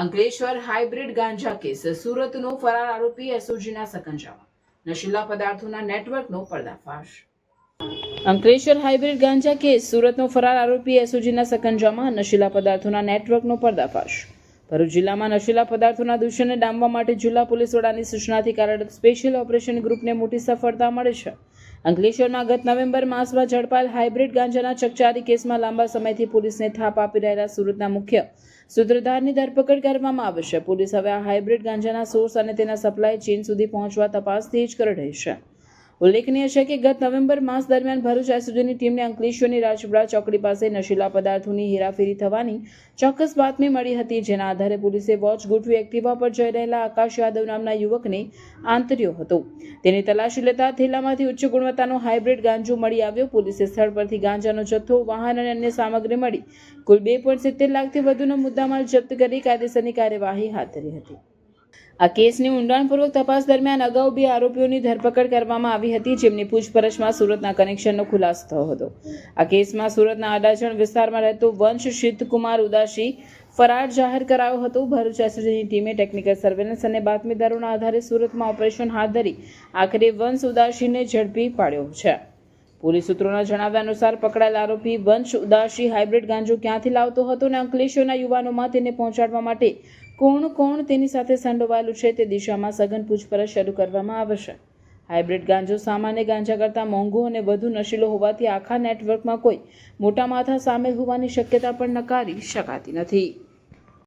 Ankleshwar hybrid ગાંજા case, સુરતનો ફરાર આરોપી એસઓજીના સકંજામાં. નશીલા પદાર્થોના નેટવર્કનો પર્દાફાશ. અંકલેશ્વર હાઇબ્રિડ ગાંજા કેસ, સુરતનો ફરાર આરોપી એસઓજીના સકંજામાં નશીલા પદાર્થોના નેટવર્કનો પર્દાફાશ. ભરૂચ જિલ્લામાં નશીલા પદાર્થોના દૂષણને ડામવા માટે જિલ્લા પોલીસ વડાની સૂચનાથી કાર્યરત સ્પેશિયલ ઓપરેશન ગ્રુપને મોટી સફળતા મળે છે. અંકલેશ્વરમાં ગત નવેમ્બર માસમાં ઝડપાયેલ હાઇબ્રિડ ગાંજાના ચકચારી કેસમાં લાંબા સમયથી પોલીસને થાપ આપી રહેલા સુરતના મુખ્ય સૂત્રધારની ધરપકડ કરવામાં આવશે પોલીસ હવે આ હાઇબ્રિડ ગાંજાના સોર્સ અને તેના સપ્લાય ચેઇન સુધી પહોંચવા તપાસ તેજ કરી રહી છે. ઉલ્લેખનીય છે કે ગત નવેમ્બર માસ દરમિયાન ભરૂચ એસઓજીની ટીમને અંકલેશ્વરની રાજપુરા ચોકડી પાસે નશીલા પદાર્થોની હેરાફેરી થવાની ચોક્કસ બાતમી મળી હતી, જેના આધારે પોલીસે વોચ ગોઠવી એક્ટિવા પર જઈ રહેલા આકાશ યાદવ નામના યુવકને આંતર્યો હતો. તેની તલાશી લેતા થેલામાંથી ઉચ્ચ ગુણવત્તાનો હાઇબ્રિડ ગાંજો મળી આવ્યો. પોલીસે સ્થળ પરથી ગાંજાનો જથ્થો, વાહન અને અન્ય સામગ્રી મળી. કુલ બે પોઈન્ટ સિત્તેર લાખથી વધુનો મુદ્દામાલ જપ્ત કરી કાયદેસરની કાર્યવાહી હાથ ધરી હતી. આ કેસની ઊંડાણપૂર્વક તપાસ દરમિયાન અગાઉ બે આરોપીઓની ધરપકડ કરવામાં આવી હતી, જેમની પૂછપરછમાં સુરતના કનેક્શનનો ખુલાસો થયો હતો. આ કેસમાં સુરતના અડાજણ વિસ્તારમાં રહેતો વંશ સિદ્ધકુમાર ઉદાસી ફરાર જાહેર કરાયો હતો. ભરૂચ એસઓજીની ટીમે ટેકનિકલ સર્વેલન્સ અને બાતમીદારોના આધારે સુરતમાં ઓપરેશન હાથ ધરી આખરે વંશ ઉદાસીને ઝડપી પાડ્યો છે. પોલીસ સૂત્રોના જણાવ્યા અનુસાર પકડાયેલ આરોપી વંશ ઉદાસી હાઇબ્રિડ ગાંજો ક્યાંથી લાવતો હતો અને અંકલેશ્વરના યુવાનોમાં તેને પહોંચાડવા માટે કોણ કોણ તેની સાથે સંડોવાયેલું છે તે દિશામાં સઘન પૂછપરછ શરૂ કરવામાં આવશે. હાઇબ્રિડ ગાંજો સામાન્ય ગાંજા કરતાં મોંઘો અને વધુ નશીલો હોવાથી આખા નેટવર્કમાં કોઈ મોટા માથા સામેલ હોવાની શક્યતા પણ નકારી શકાતી નથી.